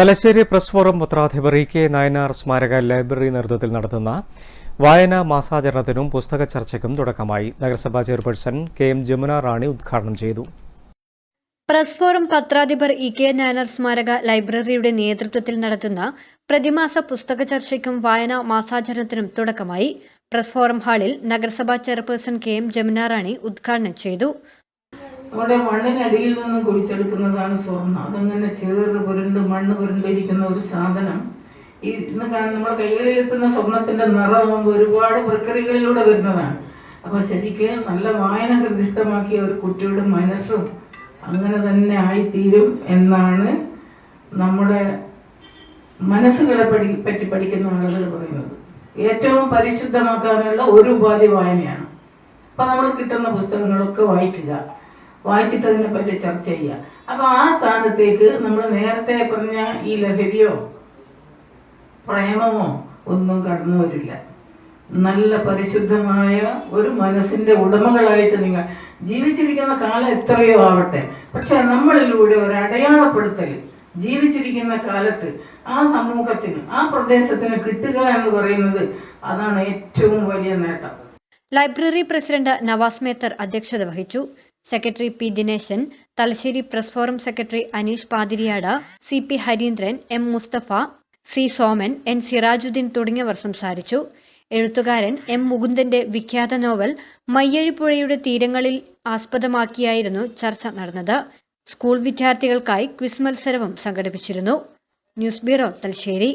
Thalassery press forum പത്രാധിപർ E K Nayanar സ്മാരക library നേതൃത്വത്തിൽ നടത്തുന്ന വായനാ മാസാചരണത്തിനും പുസ്തക ചർച്ചയ്ക്കും തുടക്കമായി. നഗരസഭാ chairperson K M Jamuna Rani ഉദ്ഘാടനം ചെയ്തു. പ്രസ് ഫോറം പത്രാധിപർ ഇ കെ നായർ സ്മാരക ലൈബ്രറിയുടെ നേതൃത്വത്തിൽ നടത്തുന്ന പ്രതിമാസ പുസ്തക ചർച്ചയ്ക്കും വായനാ മാസാചരണത്തിനും തുടക്കമായി പ്രസ് ഫോറം ഹാളിൽ നഗരസഭാ chairperson K M Jamuna Rani ഉദ്ഘാടനം ചെയ്തു. നമ്മുടെ മണ്ണിനടിയിൽ നിന്ന് കുഴിച്ചെടുക്കുന്നതാണ് സ്വർണം. അതങ്ങനെ ചേറ് മണ്ണ് പുരണ്ടിരിക്കുന്ന ഒരു സാധനം. ഈ ഇന്ന് നമ്മുടെ കൈകളിലെത്തുന്ന സ്വർണത്തിന്റെ നിറമാകുമ്പോൾ ഒരുപാട് പ്രക്രിയകളിലൂടെ വരുന്നതാണ്. അപ്പൊ ശരിക്ക് നല്ല വായന ഹൃദ്യസ്ഥമാക്കിയ ഒരു കുട്ടിയുടെ മനസ്സും അങ്ങനെ തന്നെ ആയിത്തീരും എന്നാണ് നമ്മുടെ മനസ്സുകളെ പഠി പറ്റി പഠിക്കുന്ന ആളുകൾ പറയുന്നത്. ഏറ്റവും പരിശുദ്ധമാക്കാനുള്ള ഒരു ഉപാധി വായനയാണ്. അപ്പൊ നമ്മൾ കിട്ടുന്ന പുസ്തകങ്ങളൊക്കെ വായിക്കുക. വായിച്ചിട്ട് അതിനെ പറ്റി ചർച്ച ചെയ്യുക അപ്പൊ ആ സ്ഥാനത്തേക്ക് നമ്മൾ നേരത്തെ പറഞ്ഞ ഈ ലഹരിയോ പ്രേമമോ ഒന്നും കടന്നു വരില്ല. നല്ല പരിശുദ്ധമായ ഒരു മനസ്സിന്റെ ഉടമകളായിട്ട് നിങ്ങൾ ജീവിച്ചിരിക്കുന്ന കാലം എത്രയോ ആവട്ടെ. പക്ഷെ നമ്മളിലൂടെ ഒരു അടയാളപ്പെടുത്തൽ ജീവിച്ചിരിക്കുന്ന കാലത്ത് ആ സമൂഹത്തിന് ആ പ്രദേശത്തിന് കിട്ടുക എന്ന് പറയുന്നത് അതാണ് ഏറ്റവും വലിയ നേട്ടം. ലൈബ്രറി പ്രസിഡന്റ് നവാസ് മേത്തർ അധ്യക്ഷത വഹിച്ചു. Secretary P Dineshan Thalassery press forum secretary Aneesh Pathiriyad C P Hareendran M Musthafa C Soman N Sirajuddeen തുടങ്ങിയവർ സംസാരിച്ചു. എഴുത്തുകാരൻ എം മുകുന്ദന്റെ വിഖ്യാത നോവൽ മയ്യഴിപ്പുഴയുടെ തീരങ്ങളിൽ ആസ്പദമാക്കിയായിരുന്നു ചർച്ച നടന്നത്. സ്കൂൾ വിദ്യാർത്ഥികൾക്കായി ക്വിസ് മത്സരവും സംഘടിപ്പിച്ചിരുന്നു. News bureau Thalassery.